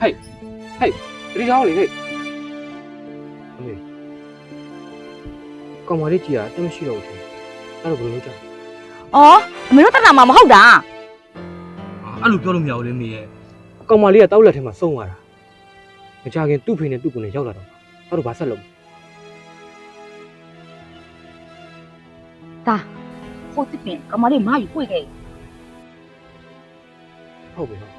ဟဲ့ဟဲ့ဒီကြောင်လေဟဲ့အမေကောင်မလေးကြီးကတမရှိတော့ဘူးအဲ့တော့ဘယ်လိုလုပ်ကြလဲအော်အမေတို့တက်တာမှမဟုတ်တာအဲ့လိုပြောလို့မရဘူးလေမေရဲ့ကောင်မလေးကတောက်လက်ထဲမှာစုံသွားတာမကြခင်သူ့ဖေနဲ့သူ့ကိုနဲ့ရောက်လာတော့အဲ့တော့ဘာဆက်လုပ်ဒါဟိုတစ်ပင်ကမလေးမာယူပွေခဲ့ဟုတ်ပြီဟုတ်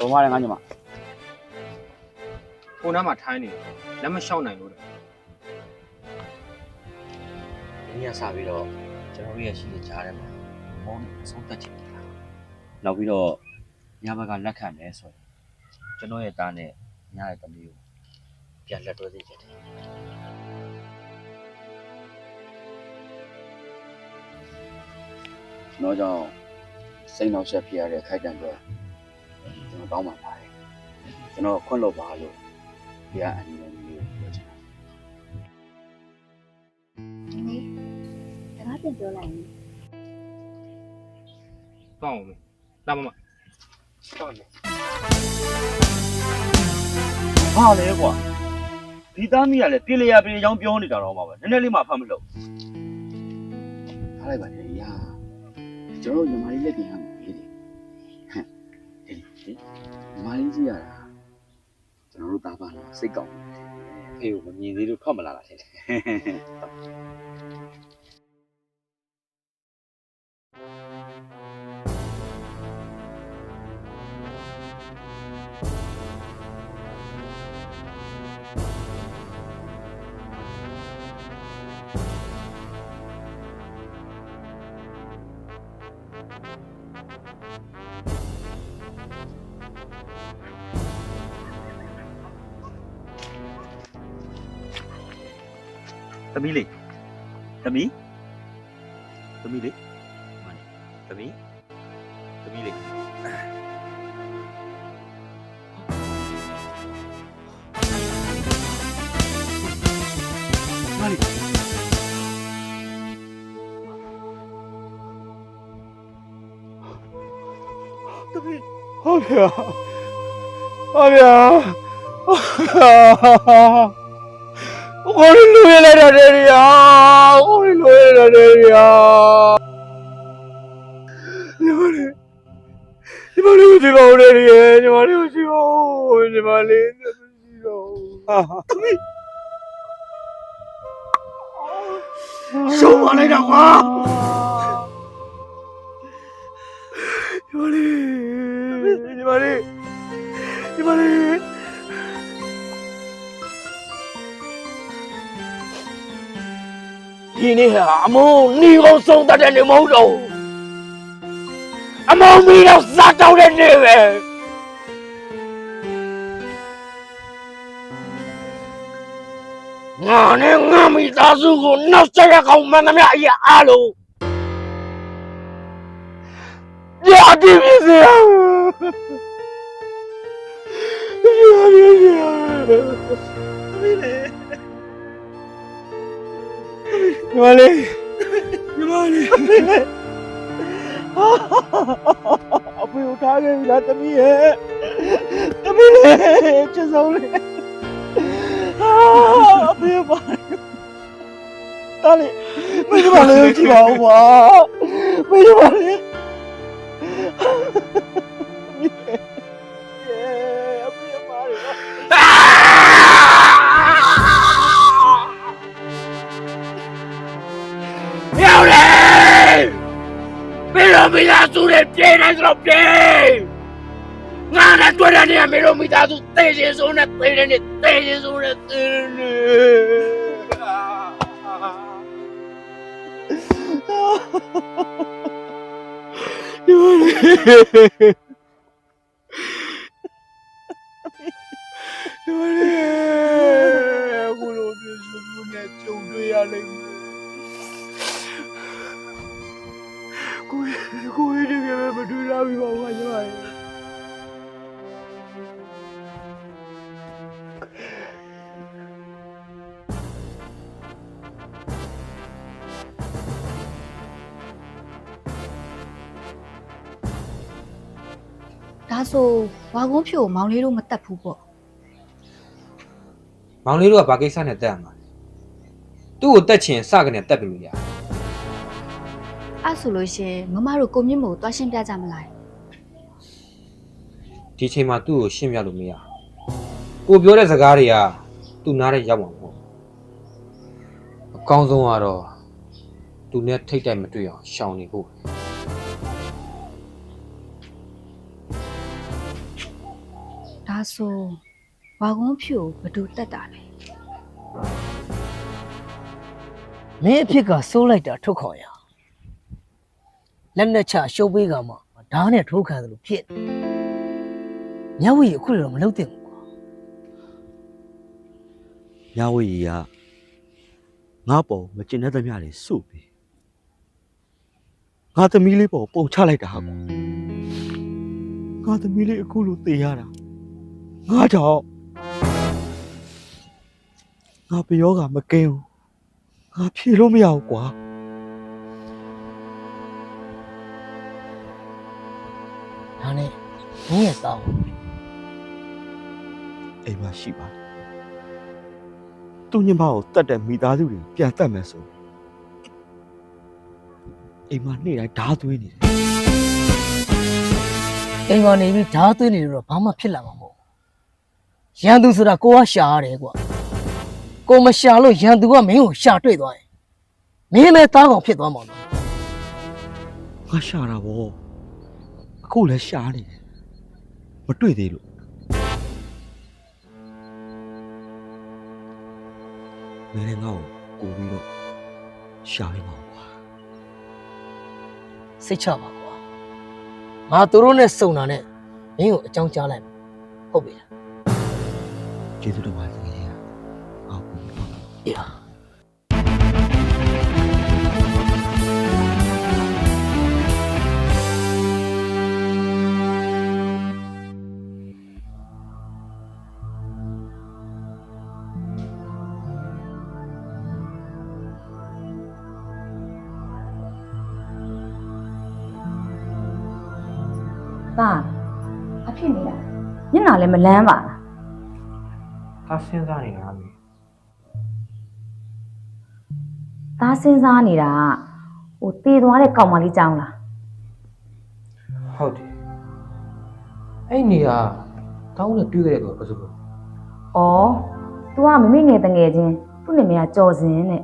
အမလည်းငါညမဟိုနားမှာထိုင်းနေလက်မလျှောက်နိုင်လို့တဲ့ဒီနေ့ကစပြီးတော့ကျွန်တော်တို့ရဲ့ရှိတဲ့ကြားထဲမှာမောင်းနေဆုံးသက်ချင်တယ်နောက်ပြီးတော့ညဘက်ကလက်ခံမယ်ဆိုရင်ကျွန်တော်ရဲ့သားနဲ့ညရဲ့သမီးကိုပြန်လက်တွဲစေချင်တယ်ကျွန်တော်ကြောင့်စိတ်နှောက်ယှက်ဖြစ်ရတဲ့ခိုက်တံအတွ က်ကျွန်တော်တောင်းပန်ပါတယ်ကျွန်တော်ခွင့်လို့ပါလို့ဒီကအန်ယူမျိုးပြောချင်တယ်နေစကားပြန်ပြောလိုက်ရင်တောင်းအောင်မေလာမမတောင်းမယ်ဘာလဲကွာဒီသားမီးကလည်းပြေလျာပြေလျောင်းပြောနေတာတော့မှာပဲနည်းနည်းလေးမှဖတ်မလို့ထားလိုက်ပါလေရာကျွန်တော်ညီမလေးလက်ပြင်ဟမ်းပြီလေဟမ် ဒီဒီညီမလေးကြီးရတာကျွန်တော်တို့သားပါလားစိတ်ကောင်းတယ်ဖေကိုမမြင်သေးလို့ထွက်မလာတာတဲ့သမီးလေး သမီးသမီးလေးသမီးသမီးလေးမလေးသမီးဟုတ်ဗျာဟုတ်ဗျာ ကိုယ်လူရလာတဲ့နေရာကိုယ်လူရလာတဲ့နေရာညီမလေးညီမလေးဒီကောင်လေးရေညီမလေးရှိအောင်ညီမလေးရှိတော့ရှုံးပါလိုက်တော့ကွာညီမလေး ဒီနေ့ဟာအမုံနီကုန်ဆုံးတတ်တဲ့နေမဟုတ်တော့ဘူးအမုံမီတော့စားတောက်တဲ့နေပဲငါနဲ့ငါမိသားစုကိုနောက်ဆက်ရကောင်မှန်သမျှအရာအားလုံးကြအပြည့်ပြည့်စရာကြအပြည့်ပြည့်စရာ ညီမလေးညီမလေးအဖေကိုထားခဲ့ပြီလားသမီးရဲ့သမီးလေးချစ်ဆုံးလေးအာအဖေပါတားလေမင်းတို့လည်းကြည့်ပါဦးကွာမင်းတို့လ တယ်ပြေးတယ်ဆိုတော့ပြေးငါနဲ့တွေ့တဲ့နေရာမေတို့မိသားစုသေခြင်းဆိုနဲ့သေတယ်နဲ့သေခြင်းဆိုနဲ့သေတယ်နဲ့တို့လေအခုလိုပြေစုံနေကြုံတွေ့ရလိမ့်မ ဒါဆိုဝါကုန်းဖြို့ကိုမောင်လေးတို့မတက်ဘူးပေါ့မောင်လေးတို့ကဘာကိစ္စနဲ့တက်ရမှာလဲသူ့ကိုတက်ချင်စကနေတက်ပြီလို့ရအဲ့ဆိုလို့ရှရင်မမတို့ကိုမြင့်မို့ကိုတွားရှင်းပြကြမလားဒီချိန်မှာသူ့ကိုရှင်းပြလို့မရဘူးကိုပြောတဲ့စကားတွေကသူ့နားထဲရောက်မှာမဟုတ်ဘူးအကောင်းဆုံးကတော့သူနဲ့ထိတ်တိုက်မတွေ့အောင်ရှောင်နေဖို့ပဲ ဒါဆိုဝါကုန်းဖြို့ကိုဘယ်သူတက်တာလဲမင်းအဖြစ်ကစိုးလိုက်တာထုတ်ခေါ်ရလက်နဲ့ချရှုပ်ပေးကမှဓာတ်နဲ့ထိုးခံတယ်လို့ဖြစ်ညဝီအခုလည်းတော့မလုပ်သင့်ဘူးကွာညဝေးကြီးကငါ့ပေါ်မကျင်တဲ့သမျှတွေစုပြီးငါသမီးလေးပေါ်ပုံချလိုက်တာဟာကွာငါသမီးလေးအခုလိုတေရတာ ငါကြောင့်ငါပယောကမကင်းဘူးငါဖြေလို့မရဘူးကွာဒါနဲ့မင်းရဲ့တောင်းအိမ်မှာရှိပါသူညမကိုတတ်တဲ့မိသားစုတွေပြန်တတ်မယ်ဆိုအိမ်မှာနေ့တိုင်းဓာသွင်းနေတယ်အိမ်ကနေပြီးဓာတ်သွင်းနေလို့တော့ဘာမှဖြစ်လာမှာမဟုတ်ဘူး ရန်သူဆိုတာကိုကရှာရတယ်ကွာကိုမရှာလို့ရန်သူကမင်းကိုရှာတွေ့သွားရင်မင်းလည်းတားကောင်ဖြစ်သွားမှာနော်ငါရှာတာဗောအခုလည်းရှာနေတယ်မတွေ့သေးလို့မင်းလည်းငါ့ကိုကိုပြီးတော့ရှာရမှာကွာစိတ်ချပါကွာငါတို့နဲ့စုံတာနဲ့မင်းကိုအကြောင်းကြားလိုက်မယ်ဟုတ်ပြီလား ကျေးဇူးတော်ပါတယ်ခင်ဗျာငါ့ကိုပြီးတော့အေးပါပါအဖြစ်နေတာမျက်နှာလည်းမလန်းပါ လားဒါစဉ်းစားနေတာမေဒါစဉ်းစားနေတာကဟိုတည်သွားတဲ့ကောင်မလေးကြောင်းလားဟုတ်တယ်အဲ့နေကတောင်းနဲ့တွေ့ခဲ့တဲ့သူကဘာလို့လဲဩ तू ကမမေငယ်တငယ်ချင်းသူ့နာမည်ကကြော်စင်တဲ့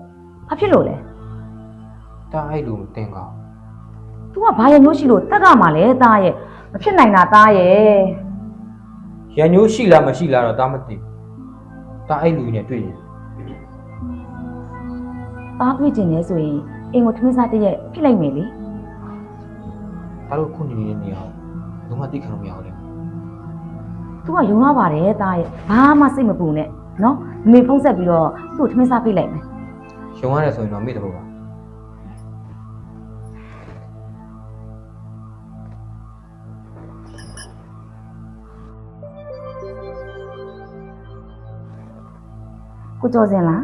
ဘာဖြစ်လို့လဲဒါအဲ့လိုမတင်ကောင်း तू ကဘာရမျိုးရှိလို့တက်ကမှလဲသားရဲ့မဖြစ်နိုင်တာသားရဲ့ရန်ညိုးရှိလားမရှိလားတော့ဒါမသိဘူး ဒါအဲ့လူနဲ့တွေ့ရင်သားတွေ့ကျင်နေဆိုရင်အင်ကိုထမင်းစားတစ်ရက်ဖြစ်လိုက်မယ်လေဒါတို့ခုနေနေတဲ့နေရာကိုဘယ်မှသိခံလို့မရဘူးလေ तू ကယုံရပါတယ်သားရဲ့ဘာမှစိတ်မပူနဲ့နော်မမေဖုံးဆက်ပြီးတော့သူ့ကိုထမင်းစားပေးလိုက်မယ်ရုံရတယ်ဆိုရင်တော့မေ့တယ်ပေါ့ပါ ကိုကြော်စင်လား